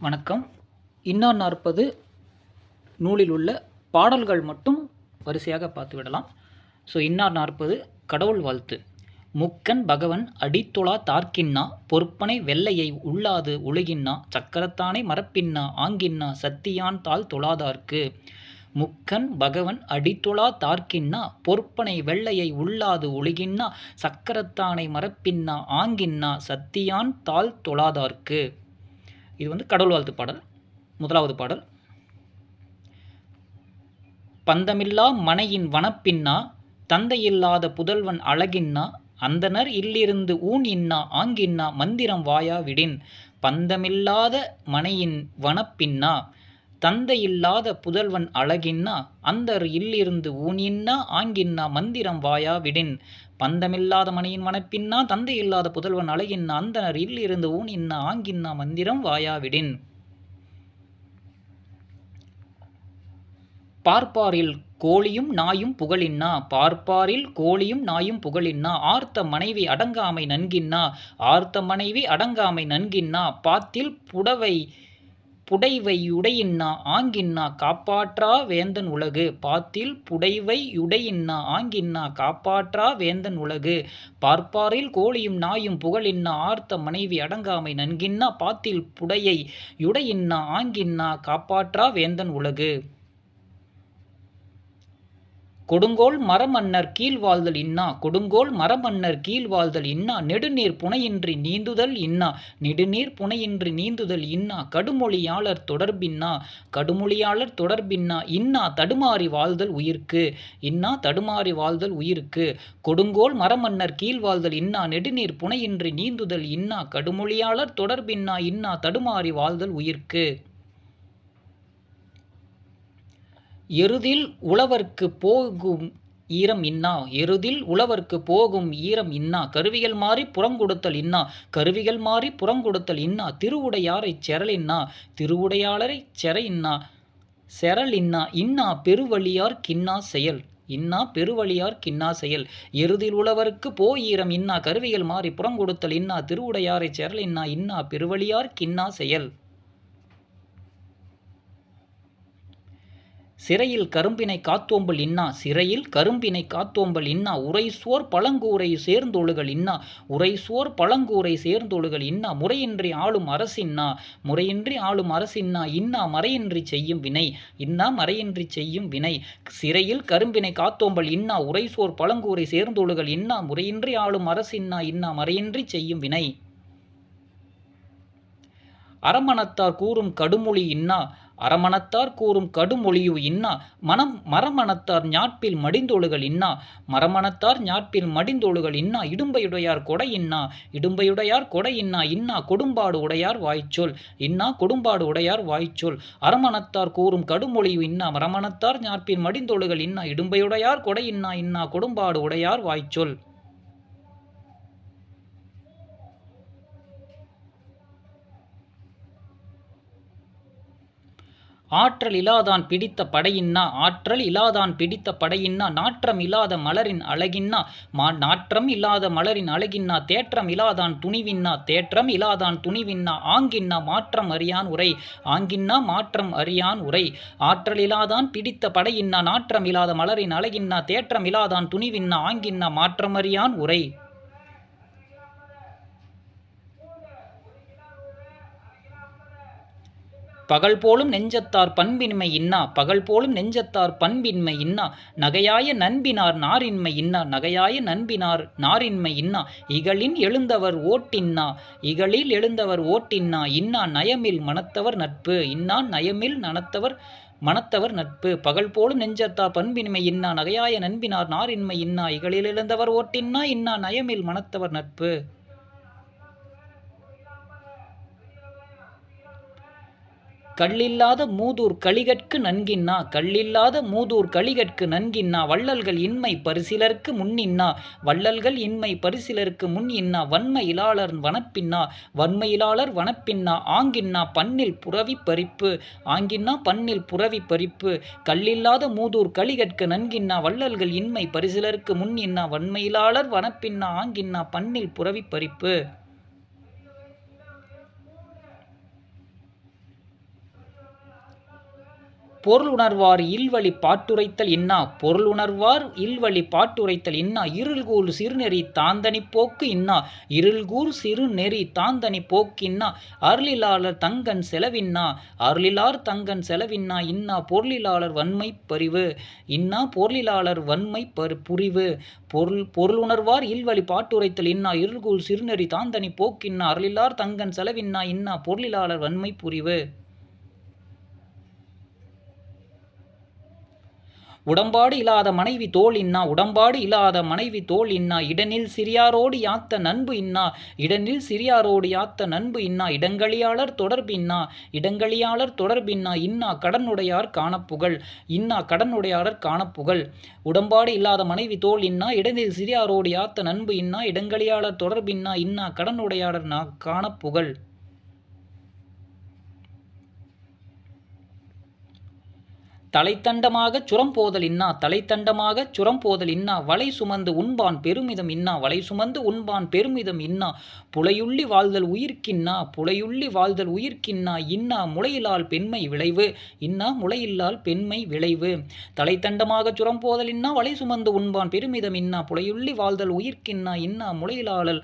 வணக்கம். இன்னார் நாற்பது நூலில் உள்ள பாடல்கள் மட்டும் வரிசையாக பார்த்து விடலாம் ஸோ இன்னார் நாற்பது கடவுள் வாழ்த்து. முக்கன் பகவன் அடித்துளா தார்க்கின்னா பொறுப்பனை வெள்ளையை உள்ளாது உழுகின்னா சக்கரத்தானை மரப்பின்னா ஆங்கின்னா சத்தியான் தாள் துளாதார்க்கு முக்கன் பகவன் அடித்துளா தார்க்கின்னா பொறுப்பனை வெள்ளையை உள்ளாது உலகின்னா சக்கரத்தானை மரப்பின்னா ஆங்கின்னா சத்தியான் தாள் தொழாதார்க்கு. இது வந்து கடவுள் வாழ்த்து பாடல் முதலாவது பாடல். பந்தமில்லா மனையின் வனப்பின்னா தந்தையில்லாத புதல்வன் அழகின்னா அந்தனர் இல்லிருந்து ஊன் இன்னா ஆங்கின்னா மந்திரம் வாயா விடின். பந்தமில்லாத மனையின் வனப்பின்னா தந்தையில்லாத புதல்வன் அழகின்னா அந்தர் இல்லிருந்து ஊன் இன்னா ஆங்கின்னா மந்திரம் வாயா விடின். பந்தமில்லாத மனையின் தந்தை தந்தையில்லாத புதல்வன் அழகின் அந்தனர் இல்லிருந்து ஊன் இன்ன ஆங்கின்னா மந்திரம் வாயாவிடின். பார்ப்பாரில் கோழியும் நாயும் புகழின்னா பார்ப்பாரில் கோழியும் நாயும் புகழின்னா ஆர்த்த மனைவி அடங்காமை நன்கின்னா ஆர்த்த மனைவி அடங்காமை நன்கின்னா பாத்தில் புடவை புடைவை யுடையின்னா ஆங்கின்னா காப்பாற்றா வேந்தன் உலகு. பாத்தில் புடைவை யுடையின்னா ஆங்கின்னா காப்பாற்றா வேந்தன் உலகு. பார்ப்பாரில் கோழியும் நாயும் புகழின்னா ஆர்த்த மனைவி அடங்காமை நன்கின்னா பாத்தில் புடையை யுடையின்னா ஆங்கின்னா காப்பாற்றா வேந்தன் உலகு. கொடுங்கோல் மரமன்னர் கீழ் வாழ்தல் இன்னா கொடுங்கோல் மரமன்னர் கீழ் வாழ்தல் இன்னா நெடுநீர் புனையின்றி நீந்துதல் இன்னா நெடுநீர் புனையின்றி நீந்துதல் இன்னா கடுமொழியாளர் தொடர்பின்னா கடுமொழியாளர் தொடர்பின்னா இன்னா தடுமாறி வாழ்தல் உயிர்க்கு இன்னா தடுமாறி வாழ்தல் உயிர்க்கு கொடுங்கோல் மரமன்னர் கீழ் வாழ்தல் இன்னா நெடுநீர் புனையின்றி நீந்துதல் இன்னா கடுமொழியாளர் தொடர்பின்னா இன்னா தடுமாறி வாழ்தல் உயிர்க்கு. எருதில் உழவர்க்கு போகும் ஈரம் இன்னா எருதில் உழவர்க்கு போகும் ஈரம் இன்னா கருவிகள் மாறி புறங்கொடுத்தல் இன்னா கருவிகள் மாறி புறங்கொடுத்தல் இன்னா திருவுடையாரைச் செரலின்னா திருவுடையாளரை செர இன்னா செரல் இன்னா இன்னா பெருவழியார் கின்னா செயல் இன்னா பெருவழியார் கின்னா செயல் எருதில் உழவர்க்கு போ ஈரம் இன்னா கருவிகள் மாறி புறங்கொடுத்தல் இன்னா திருவுடையாரைச் செரல் இன்னா இன்னா பெருவழியார் கின்னா செயல். சிறையில் கரும்பினை காத்தோம்பல் இன்னா சிறையில் கரும்பினை காத்தோம்பல் இன்னா உரைசோர் பழங்கூரை சேர்ந்தொழுகள் இன்னா உரைசோர் பழங்கூரை சேர்ந்தொழுகள் இன்னா முறையின்றி ஆளும் அரசின்னா முறையின்றி ஆளும் அரசின்னா இன்னா மறையின்றி செய்யும் வினை இன்னா மறையின்றி செய்யும் வினை சிறையில் கரும்பினை காத்தோம்பல் இன்னா உரைசோர் பழங்கூரை சேர்ந்தொழுகள் இன்னா முறையின்றி ஆளும் அரசின்னா இன்னா மறையின்றி செய்யும் வினை. அரமணத்தார் கூறும் கடுமொழி இன்னா அரமணத்தார் கூறும் கடுமொழியு இன்னா மனம் மரமணத்தார் ஞாட்பில் மடிந்தொழுகள் இன்னா மரமணத்தார் ஞாட்பில் மடிந்தொழுகள் இன்னா இடும்பையுடையார் கொடை இன்னா இடும்பையுடையார் கொடை இன்னா இன்னா கொடும்பாடு உடையார் வாய்ச்சொல் இன்னா கொடும்பாடு உடையார் வாய்ச்சொல். அரமணத்தார் கூறும் கடுமொழியு இன்னா மரமணத்தார் ஞாட்பில் மடிந்தொழுகள் இன்னா இடும்பையுடையார் கொடை இன்னா இன்னா கொடும்பாடு உடையார் வாய்ச்சொல். ஆற்றல் இலாதான் பிடித்த படையின்னா ஆற்றல் இலாதான் பிடித்த படையின்னா நாற்றம் இல்லாத மலரின் அழகின்னா மா நாற்றம் இல்லாத மலரின் அழகின்னா தேற்றம் இலாதான் துணிவின்னா தேற்றம் இலாதான் துணிவின்னா ஆங்கின்னா மாற்றம் அறியான் உரை ஆங்கின்னா மாற்றம் அறியான் உரை. ஆற்றல் இலாதான் பிடித்த படையின்னா நாற்றம் இல்லாத மலரின் அழகின்னா தேற்றம் இலாதான் துணிவின்னா ஆங்கின்னா மாற்றம் அறியான் உரை. பகல் போலும் நெஞ்சத்தார் பண்பின்மை இன்னா பகல் போலும் நெஞ்சத்தார் பண்பின்மை இன்னா நகையாய நண்பினார் நாரின்மை இன்னா நகையாய நண்பினார் நாரின்மை இன்னா இகழின் எழுந்தவர் ஓட்டின்னா இகழில் எழுந்தவர் ஓட்டின்னா இன்னா நயமில் மனத்தவர் நட்பு இன்னா நயமில் நனத்தவர் மனத்தவர் நட்பு பகல் போலும் நெஞ்சத்தார் பண்பின்மை இன்னா நகையாய நண்பினார் நாரின்மை இன்னா இகழில் எழுந்தவர் ஓட்டின்னா இன்னா நயமில் மனத்தவர் நட்பு. கல்லில்லாத மூதூர் கழிகற்கு நன்கின்னா கல்லில்லாத மூதூர் கழிகற்கு நன்கின்னா வள்ளல்கள் இன்மை பரிசிலருக்கு முன்னின்னா வள்ளல்கள் இன்மை பரிசிலருக்கு முன் இன்னா வனப்பின்னா வன்மையிலாளர் வனப்பின்னா ஆங்கின்னா பண்ணில் புறவி பறிப்பு ஆங்கின்னா பண்ணில் புறவி பறிப்பு கல்லில்லாத மூதூர் கழிகற்கு நன்கின்னா வள்ளல்கள் இன்மை பரிசிலருக்கு முன்னின்னா வன்மையிலாளர் வனப்பின்னா ஆங்கின்னா பண்ணில் புறவி பறிப்பு. பொருள் உணர்வார் இல்வழி பாட்டுரைத்தல் இன்னா? பொருள் உணர்வார் இல்வழி பாட்டுரைத்தல் இன்னா? இருள்கூர் சிறுநெறி தாந்தனி போக்கு இன்னா? இருள்கூர் சிறுநெறி தாந்தனி போக்கின்னா அருளிலாளர் தங்கன் செலவின்னா? அருளிலார் தங்கன் செலவின்னா? இன்னா பொருளிலாளர் வன்மை பரிவு. இன்னா பொருளிலாளர் வன்மை பரு புரிவு. பொருள் பொருள் உணர்வார் இல்வழி பாட்டுரைத்தல் இன்னா? இருள்கூர் சிறுநெறி தாந்தனி போக்கின்னா அருளிலார் தங்கன் செலவின்னா? இன்னா பொருளிலாளர் வன்மை புரிவு. உடம்பாடு இல்லாத மனைவி தோல் இன்னா உடம்பாடு இல்லாத மனைவி தோல் இன்னா இடனில் சிறியாரோடு யாத்த நண்பு இன்னா இடனில் சிறியாரோடு யாத்த நண்பு இன்னா இடங்களியாளர் தொடர்பின்னா இடங்களியாளர் தொடர்பின்னா இன்னா கடனுடையார் காணப்புகழ் இன்னா கடனுடையாளர் காணப்புகழ். உடம்பாடு இல்லாத மனைவி தோல் இன்னா இடனில் சிறியாரோடு யாத்த நண்பு இன்னா இடங்களியாளர் தொடர்பின்னா இன்னா கடனுடையாளர் நா காணப்புகழ். தலைத்தண்டமாகச் சுரம்போதல் இன்னா தலைத்தண்டமாகச் சுரம்போதல் இன்னா வலை சுமந்து உண்பான் பெருமிதம் இன்னா வலை சுமந்து உண்பான் பெருமிதம் இன்னா புலையுள்ளி வாழ்தல் உயிர்க்கின்னா புலையுள்ளி வாழ்தல் உயிர்க்கின்னா இன்னா முளையிலால் பெண்மை விளைவு இன்னா முளையில்லால் பெண்மை விளைவு. தலைத்தண்டமாகச் சுரம்போதல் இன்னா வலை சுமந்து உண்பான் பெருமிதம் இன்னா புலையுள்ளி வாழ்தல் உயிர்க்கின்னா இன்னா முளையிலாளல்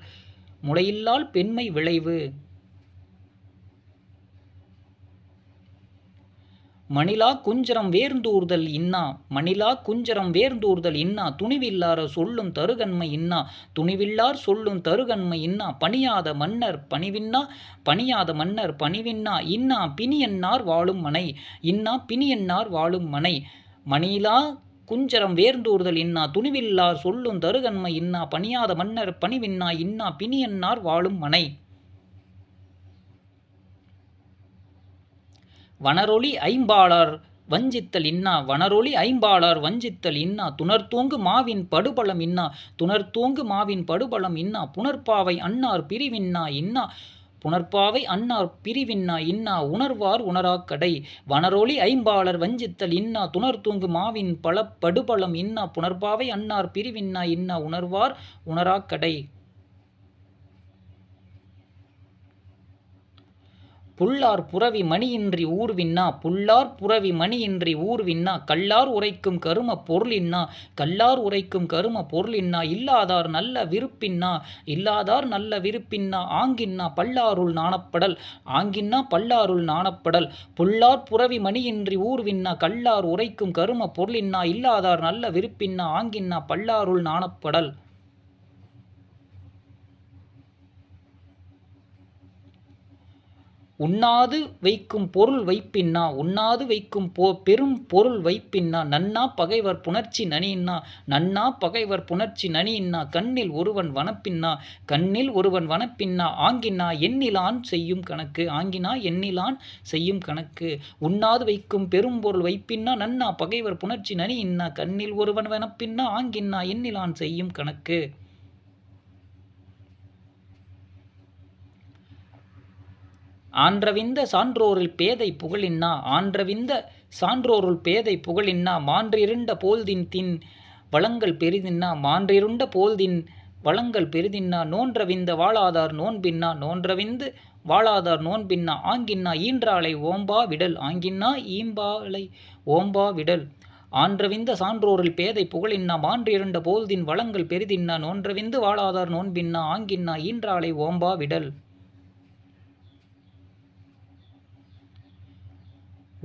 முளையில்லால் பெண்மை விளைவு. மணிலா குஞ்சரம் வேர்ந்தூர்தல் இன்னா மணிலா குஞ்சரம் வேர்ந்தூர்தல் இன்னா துணிவில்லார சொல்லும் தருகன்மை இன்னா துணிவில்லார் சொல்லும் தருகன்மை இன்னா பணியாத மன்னர் பணிவின்னா பணியாத மன்னர் பணிவின்னா இன்னா பிணியன்னார் வாழும் மனை இன்னா பிணியன்னார் வாழும் மனை. மணிலா குஞ்சரம் வேர்ந்தூர்தல் இன்னா துணிவில்லார் சொல்லும் தருகன்மை இன்னா பணியாத மன்னர் பணிவின்னா இன்னா பிணியன்னார் வாழும் மனை. வனரொளி ஐம்பாளார் வஞ்சித்தல் இன்னா வனரொளி ஐம்பாளார் வஞ்சித்தல் இன்னா துணர்த்தூங்கு மாவின் படுபலம் இன்னா துணர்த்தூங்கு மாவின் படுபலம் இன்னா புனர்பாவை அன்னார் பிரிவின்னா இன்னா புனர்பாவை அன்னார் பிரிவின்னா இன்னா உணர்வார் உணராக்கடை வனரொளி ஐம்பாளர் வஞ்சித்தல் இன்னா துணர்த்தூங்கு மாவின் பல படுபலம் இன்னா புனர்பாவை அன்னார் பிரிவின்னா இன்னா உணர்வார் உணராக்கடை. புல்லார் புறவி மணியின்றி ஊர்வின்னா புல்லார் புறவி மணியின்றி ஊர்வின்னா கல்லார் உரைக்கும் கரும பொருளின்னா கல்லார் உரைக்கும் கரும பொருளின்னா இல்லாதார் நல்ல விருப்பின்னா இல்லாதார் நல்ல விருப்பின்னா ஆங்கின்னா பல்லாருள் நாணப்படல் ஆங்கின்னா பல்லாருள் நாணப்படல். புல்லார் புறவி மணியின்றி ஊர்வின்னா கல்லார் உரைக்கும் கரும பொருளின்னா இல்லாதார் நல்ல விருப்பின்னா ஆங்கின்னா பல்லாருள் நாணப்படல். உண்ணாது வைக்கும் பொருள் வைப்பின்னா உண்ணாது வைக்கும் பொ பெரும் பொருள் வைப்பின்னா நன்னா பகைவர் புணர்ச்சி நனியின்னா நன்னா பகைவர் புணர்ச்சி நனியின்னா கண்ணில் ஒருவன் வனப்பின்னா கண்ணில் ஒருவன் வனப்பின்னா ஆங்கினா எண்ணிலான் செய்யும் கணக்கு ஆங்கினா எண்ணிலான் செய்யும் கணக்கு. உண்ணாது வைக்கும் பெரும் பொருள் வைப்பின்னா நன்னா பகைவர் புணர்ச்சி நனியின்னா கண்ணில் ஒருவன் வனப்பின்னா ஆங்கின்னா எண்ணிலான் செய்யும் கணக்கு. ஆன்றவிந்த சான்றோரில் பேதை புகழின்னா ஆன்றவிந்த சான்றோருள் பேதை புகழின்னா மான்றிருண்ட போல்தின் தின் வளங்கள் பெரிதின்னா மான்றிருண்ட போல்தின் வளங்கள் பெரிதின்னா நோன்றவிந்த வாழாதார் நோன்பின்னா நோன்றவிந்து வாழாதார் நோன்பின்னா ஆங்கின்னா ஈன்றாளை ஓம்பா விடல் ஆங்கின்னா ஈம்பாளை ஓம்பா விடல். ஆன்றவிந்த சான்றோரில் பேதை புகழின்னா மான்றிருண்ட போல்தின் வளங்கள் பெரிதின்னா நோன்றவிந்து வாழாதார் நோன்பின்னா ஆங்கின்னா ஈன்றாளை ஓம்பா விடல்.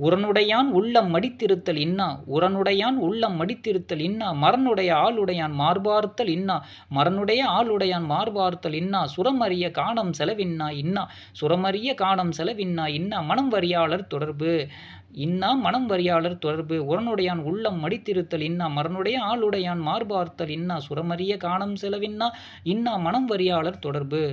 உரனுடையான் உள்ளம் மடித்திருத்தல் இன்னா உரனுடையான் உள்ளம் மடித்திருத்தல் இன்னா மரனுடைய ஆளுடையான் மார்பார்த்தல் இன்னா மரனுடைய ஆளுடையான் மார்பார்த்தல் இன்னா சுரமறிய காணம் செலவின்னா இன்னா சுரமறிய காணம் செலவின்னா இன்னா மனம் வரியாளர் தொடர்பு. இன்னா மனம் வரியாளர் தொடர்பு. உரனுடையான் உள்ளம் மடித்திருத்தல் இன்னா மரனுடைய ஆளுடையான் மார்பார்த்தல் இன்னா சுரமறிய காணம் செலவின்னா இன்னா மனம் வரியாளர் தொடர்பு.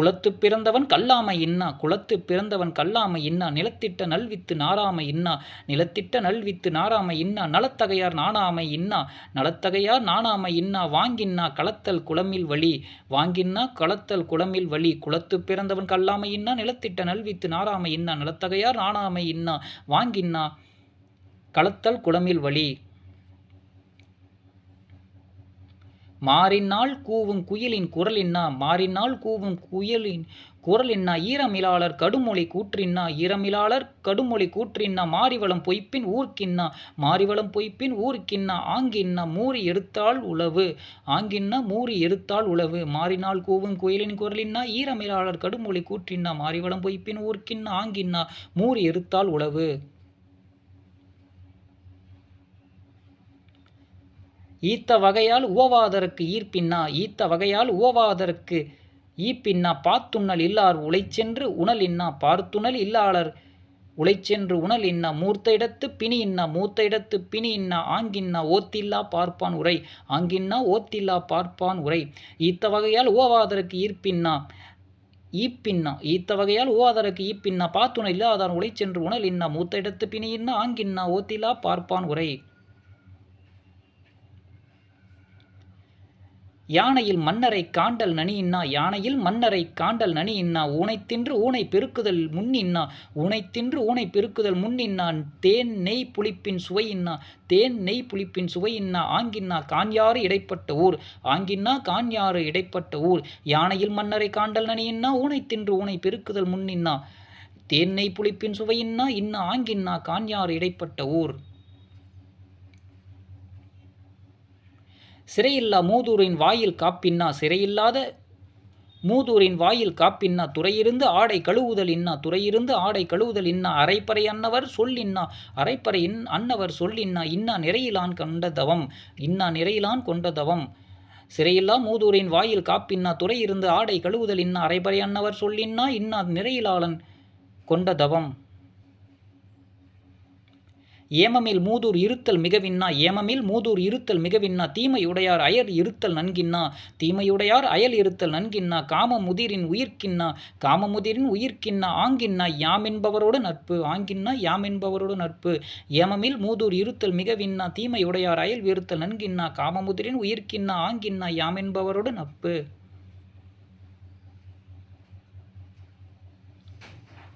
குலத்து பிறந்தவன் கல்லாமை இன்னா குலத்து பிறந்தவன் கல்லாமை இன்னா நிலத்திட்ட நல்வித்து நாராமை இன்னா நிலத்திட்ட நல்வித்து நாராமை இன்னா நலத்தகையார் நாணாமை இன்னா நலத்தகையார் நாணாமை இன்னா வாங்கின்னா களத்தல் குளமில் வழி வாங்கின்னா களத்தல் குளமில் வழி குலத்து பிறந்தவன் கல்லாமை இன்னா நிலத்திட்ட நல்வித்து நாராமை இன்னா நலத்தகையார் நாணாமை இன்னா வாங்கின்னா களத்தல் குளமில் வழி மாறினால் கூவும் குயிலின் குரல் இன்னா மாறினால் கூவும் குயிலின் குரல் இன்னா ஈரமிலாளர் கடுமொழி கூற்றின்னா ஈரமிலாளர் கடுமொழி கூற்றின்னா மாரிவளம் பொய்ப்பின் ஊர்க்கின்னா மாரிவளம் பொய்ப்பின் ஊர்க்கின்னா ஆங்கின்னா மூறி எடுத்தால் உளவு ஆங்கின்னா மூறி எடுத்தால் உளவு மாறினால் கூவும் குயிலின் குரலின்னா ஈரமிலாளர் கடுமொழி கூற்றின்னா மாறிவளம் பொய்ப்பின் ஊர்க்கின்னா ஆங்கின்னா மூறி எடுத்தால் உளவு. ஈத்த வகையால் உவவாதற்கு ஈர்ப்பின்னா ஈத்த வகையால் உவவாதற்கு ஈப்பின்னா பாத்துண்ணல் இல்லார் உழைச்சென்று உணல் இன்னா பார்த்துணல் இல்லாளர் உழைச்சென்று உணல் இன்ன மூர்த்த இடத்து பிணி இன்ன மூர்த்த இடத்து பிணி இன்ன ஆங்கின்னா ஓத்தில்லா பார்ப்பான் உரை. ஆங்கின்னா ஓத்தில்லா பார்ப்பான் உரை. ஈத்த வகையால் உவவாதற்கு ஈர்ப்பின்னா ஈப்பின்னா ஈத்த வகையால் உவாதருக்கு ஈப்பின்னா பாத்துணல் இல்லாதான் உழைச்சென்று உணல் இன்னா மூத்த இடத்து பிணி இன்னா ஆங்கின்னா ஓத்தில்லா பார்ப்பான் உரை. யானையில் மன்னரை காண்டல் நனி இன்னா யானையில் மன்னரை காண்டல் நனி இன்னா ஊனை தின்று ஊனை பெருக்குதல் முன்னின்னா ஊனை தின்று ஊனை பெருக்குதல் முன்னின்னான் தேன் நெய் புளிப்பின் சுவை இன்னா தேன் நெய் புளிப்பின் சுவை இன்னா ஆங்கின்னா கான்யாறு இடைப்பட்ட ஊர் ஆங்கின்னா கான்யாறு இடைப்பட்ட ஊர் யானையில் மன்னரை காண்டல் நனி இன்னா ஊனை தின்று ஊனை பெருக்குதல் முன்னின்னா தேன் நெய் புளிப்பின் சுவையின்னா இன்னா ஆங்கின்னா கான்யாறு இடைப்பட்ட ஊர். சிறையில்லா மூதூரின் வாயில் காப்பின்னா சிறையில்லாத மூதூரின் வாயில் காப்பின்னா துறையிருந்து ஆடை கழுவுதல் இன்னா துறையிருந்து ஆடை கழுவுதல் இன்னா அரைப்பறை அன்னவர் சொல்லின்னா அரைப்பறை இன் அன்னவர் சொல்லின்னா இன்னா நிறையிலான் கண்டதவம் இன்னா நிறையிலான் கொண்ட தவம். சிறையில்லா மூதூரின் வாயில் காப்பின்னா துறையிருந்து ஆடை கழுவுதல் இன்னா அரைப்பறை அன்னவர் சொல்லின்னா இன்னா நிறையிலாளன் கொண்ட தவம். ஏமமில் மூதூர் இருத்தல் மிகவின்னா ஏமமில் மூதூர் இருத்தல் மிகவின்னா தீமையுடையார் அயல் இருத்தல் நன்கின்னா தீமையுடையார் அயல் இருத்தல் நன்கின்னா காமமுதிரின் உயிர்க்கின்னா காமமுதிரின் உயிர்க்கின்னா ஆங்கின்னா யாமென்பவரோடு நட்பு ஆங்கின்னா யாமென்பவரோடு நட்பு. ஏமமில் மூதூர் இருத்தல் மிகவின்னா தீமையுடையார் அயல் இருத்தல் நன்கின்னா காமமுதிரின் உயிர்க்கின்னா ஆங்கின்னா யாமென்பவரோடு நட்பு.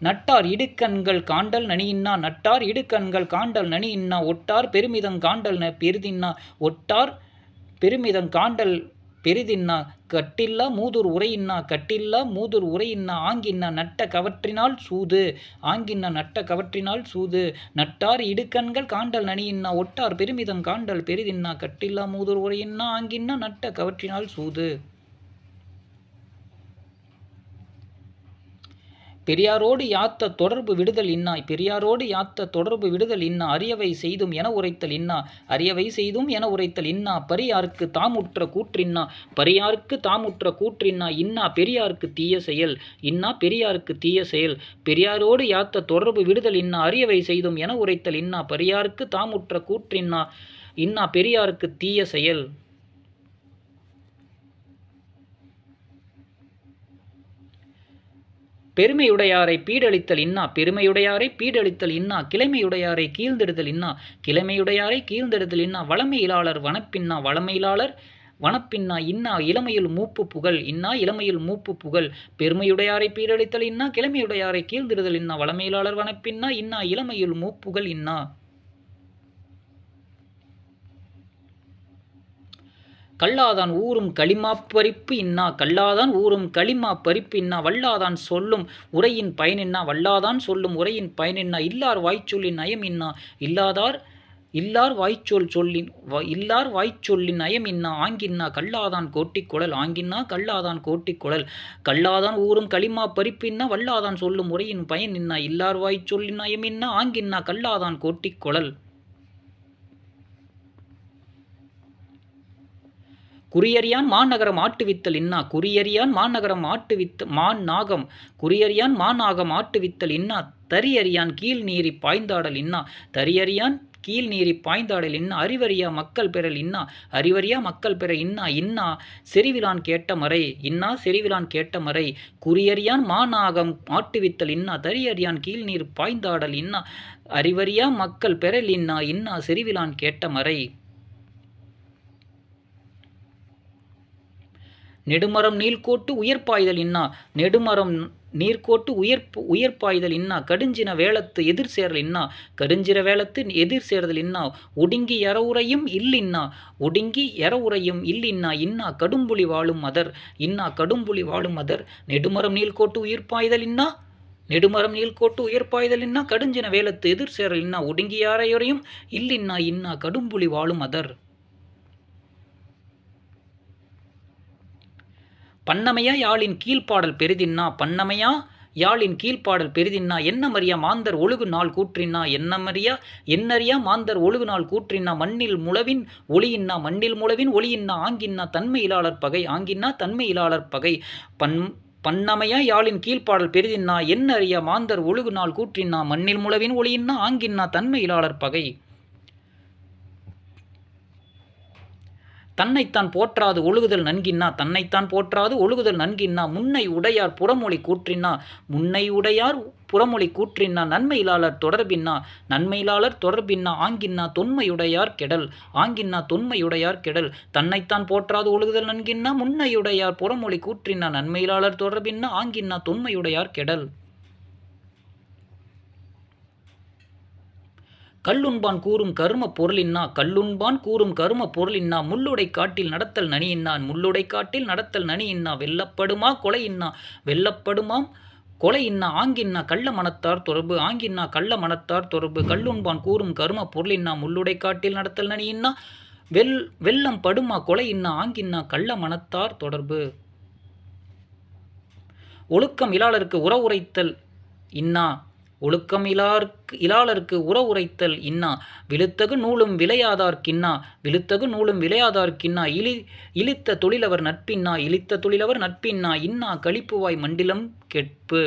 நட்டார் இடுக்கண்கள் காண்டல் நனியின்னா நட்டார் இடுக்கண்கள் காண்டல் நனியின்னா ஒட்டார் பெருமிதம் காண்டல் ந பெரிதின்னா ஒட்டார் பெருமிதம் காண்டல் பெரிதின்னா கட்டில்லா மூதூர் உரையின்னா கட்டில்லா மூதூர் உரையின்னா ஆங்கின்னா நட்ட கவற்றினால் சூது ஆங்கின்னா நட்ட கவற்றினால் சூது நட்டார் இடுக்கண்கள் காண்டல் நனியின்னா ஒட்டார் பெருமிதம் காண்டல் பெரிதின்னா கட்டில்லா மூதூர் உரையின்னா ஆங்கின்னா நட்ட கவற்றினால் சூது. பெரியாரோடு யாத்த தொடர்பு விடுதல் இன்னா? பெரியாரோடு யாத்த தொடர்பு விடுதல் இன்னா? அரியவை செய்தும் என உரைத்தல் இன்னா? அரியவை செய்தும் என உரைத்தல் இன்னா? பரியாருக்கு தாமுற்ற கூற்றின்னா? பரியாருக்கு தாமுற்ற கூற்றின்னா? இன்னா பெரியாருக்கு தீய செயல். இன்னா பெரியாருக்கு தீய செயல். பெரியாரோடு யாத்த தொடர்பு விடுதல் இன்னா? அரியவை செய்தும் என உரைத்தல் இன்னா? பரியாருக்கு தாமுற்ற கூற்றின்னா? இன்னா பெரியாருக்கு தீய செயல். பெருமையுடையாரை பீடழித்தல் இன்னா பெருமையுடையாரை பீடழித்தல் இன்னா கிழமையுடையாரை கீழ்ந்தெடுதல் இன்னா கிழமையுடையாரை கீழ்ந்தெடுதல் இன்னா வளமையிலாளர் வனப்பின்னா வளமையிலாளர் வனப்பின்னா இன்னா இளமையில் மூப்பு புகழ் இன்னா இளமையில் மூப்பு புகழ் பெருமையுடையாரை பீரழித்தல் இன்னா கிழமையுடையாரை கீழ்ந்திருதல் இன்னா வளமையிலாளர் வனப்பின்னா இன்னா இளமையில் மூப்புகள் இன்னா. கல்லாதான் ஊரும் களிமா பறிப்பு இன்னா கல்லாதான் ஊரும் களிமா பறிப்பு இன்னா வல்லாதான் சொல்லும் உரையின் பயனின்னா வல்லாதான் சொல்லும் உரையின் பயனின்னா இல்லார் வாய்ச்சொல்லின் நயம் இன்னா இல்லாதார் இல்லார் வாய்ச்சொல் சொல்லின் இல்லார் வாய்ச்சொல்லின் நயம் இன்னா ஆங்கின்னா கல்லாதான் கோட்டிக்குழல் ஆங்கின்னா கல்லாதான் கோட்டிக்குழல் கல்லாதான் ஊரும் களிமா பறிப்பின்னா வல்லாதான் சொல்லும் உரையின் பயன் இன்னா இல்லார் வாய்ச்சொல்லின் நயம் இன்னா ஆங்கின்னா கல்லாதான் கோட்டிக்குழல் குறியறியான் மாநகரம் ஆட்டுவித்தல் இன்னா? குறியறியான் மாநகரம் ஆட்டுவித்த மான் நாகம். குறியறியான் மாநாகம் ஆட்டுவித்தல் இன்னா? தரியறியான் கீழ் நீரி பாய்ந்தாடல் இன்னா? தரியறியான் கீழ் நீரி பாய்ந்தாடல் இன்னா? அறிவறியா மக்கள் பெறல் இன்னா? அறிவறியா மக்கள் பெற இன்னா? இன்னா? செறிவிலான் கேட்ட மறை. இன்னா? செறிவிலான் கேட்ட மறை. குறியறியான் மாநாகம் ஆட்டுவித்தல் இன்னா? தரியறியான் கீழ் நீர் பாய்ந்தாடல் இன்னா? அறிவறியா மக்கள் பெறல் இன்னா? இன்னா? செறிவிலான் கேட்ட மறை. நெடுமரம் நீள்கோட்டு உயர்ப்பாய்தல் இன்னா நெடுமரம் நீர்கோட்டு உயர்ப்பு உயர்ப்பாய்தல் இன்னா கடுஞ்சின வேளத்து எதிர் சேரல் இன்னா கடுஞ்சிற வேளத்து எதிர் சேர்தல் இன்னா ஒடுங்கி எறவுரையும் இல்லின்னா ஒடுங்கி எறவுரையும் இல்லின்னா இன்னா கடும்புலி வாழும் மதர் இன்னா கடும்புலி வாழும் மதர் நெடுமரம் நீள்கோட்டு உயிர்ப்பாய்தல் இன்னா நெடுமரம் நீள்கோட்டு உயர்ப்பாய்தல் இன்னா கடுஞ்சின வேளத்து எதிர் சேரல் இன்னா ஒடுங்கி யாரையுறையும் இல்லின்னா இன்னா கடும்புலி வாழும் மதர். பண்ணமையா யாழின் கீழ்ப்பாடல் பெரிதின்னா பண்ணமையா யாழின் கீழ்ப்பாடல் பெரிதின்னா என்னமறியா மாந்தர் ஒழுகு நாள் கூற்றினா என்னமறியா? என்னறியா மாந்தர் ஒழுகு நாள் கூற்றின்னா மண்ணில் முழவின் ஒளியின்னா மண்ணில் முழவின் ஒளியின்னா ஆங்கின்னா தன்மையிலாளர் பகை ஆங்கின்னா தன்மையிலாளர் பகை. பன் பண்ணமையா யாழின் கீழ்ப்பாடல் பெரிதின்னா என்னறியா மாந்தர் ஒழுகு நாள் கூற்றின்னா மண்ணில் முழவின் ஒளியின்னா ஆங்கின்னா தன்மையிலாளர் பகை. தன்னைத்தான் போற்றாது ஒழுகுதல் நன்கின்னா தன்னைத்தான் போற்றாது ஒழுகுதல் நன்கின்னா முன்னை உடையார் புறமொழி கூற்றினா முன்னை உடையார் புறமொழி கூற்றினா நன்மையிலாளர் தொடர்பின்னா நன்மையிலாளர் தொடர்பின்னா ஆங்கின்னா தொன்மையுடையார் கெடல் ஆங்கின்னா தொன்மையுடையார் கெடல். தன்னைத்தான் போற்றாது ஒழுகுதல் நன்கின்னா முன்னையுடையார் புறமொழி கூற்றின்னா நன்மையிலாளர் தொடர்பின்னா ஆங்கின்னா தொன்மையுடையார் கெடல். கல்லுண்பான் கூறும் கரும பொருளின்னா கல்லுண்பான் கூறும் கரும பொருளின்னா முள்ளுடை காட்டில் நடத்தல் நனியின்னான் முள்ளுடை காட்டில் நடத்தல் நனியின்னா வெல்லப்படுமா கொலையின்னா வெல்லப்படுமாம் கொலையின்னா ஆங்கின்னா கள்ள மனத்தார் தொடர்பு ஆங்கின்னா கள்ள மனத்தார் தொடர்பு கல்லுண்பான் கூறும் கரும பொருளின்னா முள்ளுடை காட்டில் நடத்தல் நனியின்னா வெல் வெள்ளம் படுமா கொலையின்னா ஆங்கின்னா கள்ள மனத்தார் தொடர்பு. ஒழுக்கம் இலாளருக்கு உறவுரைத்தல் இன்னா ஒழுக்கம் இலார்க்கு இலாளருக்கு உறவுரைத்தல் இன்னா விழுத்தகு நூலும் விளையாதார்க்கின்னா விழுத்தகு நூலும் விளையாதார்க்கின்னா இழி இழித்த தொழிலவர் நட்பின்னா இழித்த தொழிலவர் நட்பின்னா இன்னா கழிப்புவாய் மண்டிலம் கெட்பு.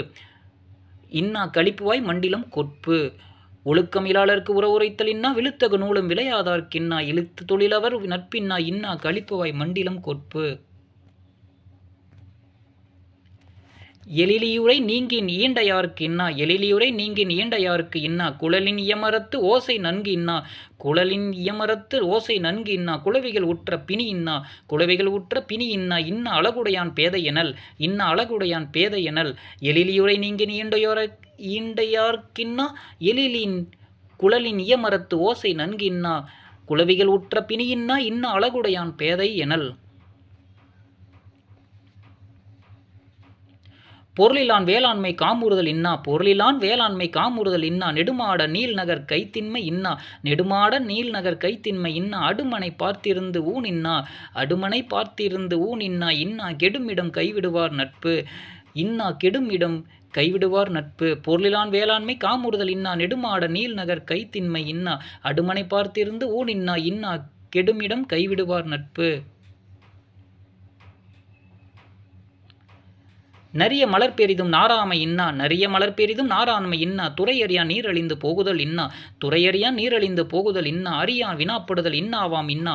இன்னா கழிப்புவாய் மண்டிலம் கொட்பு. ஒழுக்கம் உற உரைத்தல் இன்னா விழுத்தகு நூலும் விளையாதார்க்கின்னா இழுத்த தொழிலவர் நட்பின்னா இன்னா கழிப்புவாய் மண்டிலம் கொட்பு. எழிலியுரை நீங்கின் ஈண்டையார்க்கு இன்னா எழிலியுரை நீங்கின் ஈண்டையார்க்கு இன்னா குழலின் இயமரத்து ஓசை நன்கு இன்னா குழலின் இயமரத்து ஓசை நன்கு இன்னா குளவிகள் உற்ற பிணி இன்னா குளவிகள் உற்ற பிணி இன்னா இன்ன அழகுடையான் பேதை எனல் இன்ன அழகுடையான் பேதை எனல் எழிலியுரை நீங்கின் ஈண்டையோர ஈண்டையார்க்கின்னா எழிலின் குழலின் இயமரத்து ஓசை நன்கு இன்னா குளவிகள் உற்ற பிணியின்னா இன்ன அழகுடையான் பேதை எனல். பொருளிலான் வேளாண்மை காமுறுதல் இன்னா பொருளிலான் வேளாண்மை காமுறுதல் இன்னா நெடுமாட நீள்நகர் கைத்தின்மை இன்னா நெடுமாட நீள்நகர் கைத்தின்மை இன்னா அடுமனை பார்த்திருந்து ஊன் இன்னா அடுமனை பார்த்திருந்து ஊன் இன்னா இன்னா கெடுமிடம் கைவிடுவார் நட்பு இன்னா கெடுமிடம் கைவிடுவார் நட்பு பொருளிலான் வேளாண்மை காமுறுதல் இன்னா நெடுமாட நீள்நகர் கைத்தின்மை இன்னா அடுமனை பார்த்திருந்து ஊன் இன்னா இன்னா கெடுமிடம் கைவிடுவார் நட்பு. நிறைய மலர் பெரிதும் நாராமை இன்னா நிறைய மலர் பெரிதும் நாராண்மை இன்னா துறையறியா நீரழிந்து போகுதல் இன்னா துறையறியா நீரழிந்து போகுதல் இன்னா அறியான் வினாப்படுதல் இன்னாவாம் இன்னா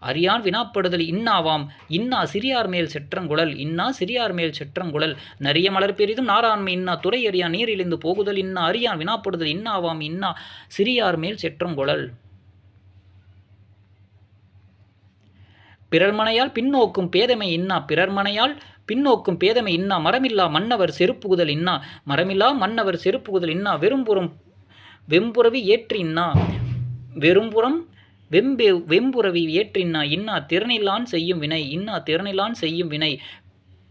அறியான் வினாப்படுதல் இன்னாவாம் இன்னா சிறியார் மேல் செற்றங்குழல் இன்னா சிறியார் மேல் செற்றங்குழல் நரிய மலர் பெரிதும் நாராண்மை இன்னா துறையறியா நீரிழிந்து போகுதல் இன்னா அறியான் வினாப்படுதல் இன்னாவாம் இன்னா சிறியார் மேல் செற்றங்குழல். பிறர்மனையால் பின்னோக்கும் பேதமை இன்னா பிறர்மனையால் பின்னோக்கும் பேதமை இன்னா மரமில்லா மன்னவர் செருப்புகுதல் இன்னா. மரமில்லா மன்னவர் செருப்புகுதல் இன்னா வெறும்புறம் வெம்புறவி ஏற்றின்னா வெறும்புறம் வெம்பே வெம்புறவி ஏற்றின்னா இன்னா. திறனில்லான் செய்யும் வினை. இன்னா திறனில்லான் செய்யும் வினை.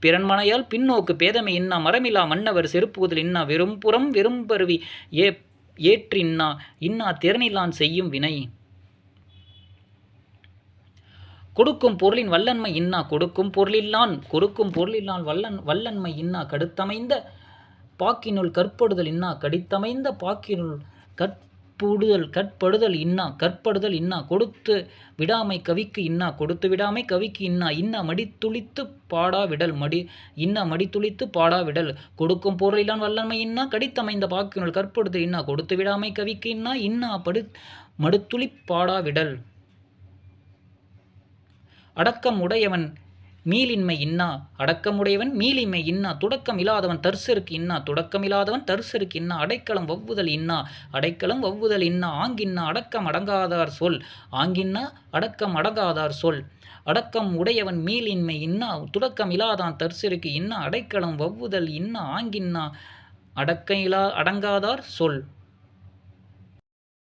பிறன்மனையால் பின்னோக்கு பேதமை இன்னா மரமில்லா மன்னவர் செருப்புகுதல் இன்னா. வெறும்புறம் வெறும்பருவி ஏ ஏற்றின்னா இன்னா திறனில்லான் செய்யும் வினை. கொடுக்கும் பொருளின் வல்லன்மை இன்னா கொடுக்கும் பொருளில்லான் கொடுக்கும் பொருளில்லான் வல்லன் வல்லன்மை இன்னா கடுத்தமைந்த பாக்கினுள் கற்படுதல் இன்னா கடித்தமைந்த பாக்கினுள் கற்புடுதல் கற்படுதல் இன்னா கற்படுதல் இன்னா கொடுத்து விடாமை கவிக்கு இன்னா கொடுத்து விடாமை கவிக்கு இன்னா இன்னா மடித்துளித்து பாடா விடல் மடி இன்னா மடித்துளித்து பாடா விடல். கொடுக்கும் பொருளிலான் வல்லன்மை இன்னா கடித்தமைந்த பாக்கினுள் கற்படுதல் இன்னா கொடுத்து விடாமை கவிக்கு இன்னா இன்னா படு மடுத்துளிப் பாடா விடல். அடக்கம் உடையவன் மீளின்மை இன்னா? அடக்கமுடையவன் மீளின்மை இன்னா? துடக்கம் இல்லாதவன் தர்சருக்கு இன்னா? துடக்கம் இல்லாதவன் தர்சருக்கு இன்னா? அடைக்கலம் வவ்வுதல் இன்னா? அடைக்கலம் வவ்வுதல் இன்னா? ஆங்கின்னா அடக்கம் அடங்காதார் சொல். ஆங்கின்னா அடக்கம் அடங்காதார் சொல். அடக்கம் உடையவன் மீளின்மை இன்னா? துடக்கம் இல்லாதான் தர்சருக்கு இன்னா? அடைக்கலம் வவ்வுதல் இன்னா? ஆங்கின்னா அடக்க இலா அடங்காதார் சொல்.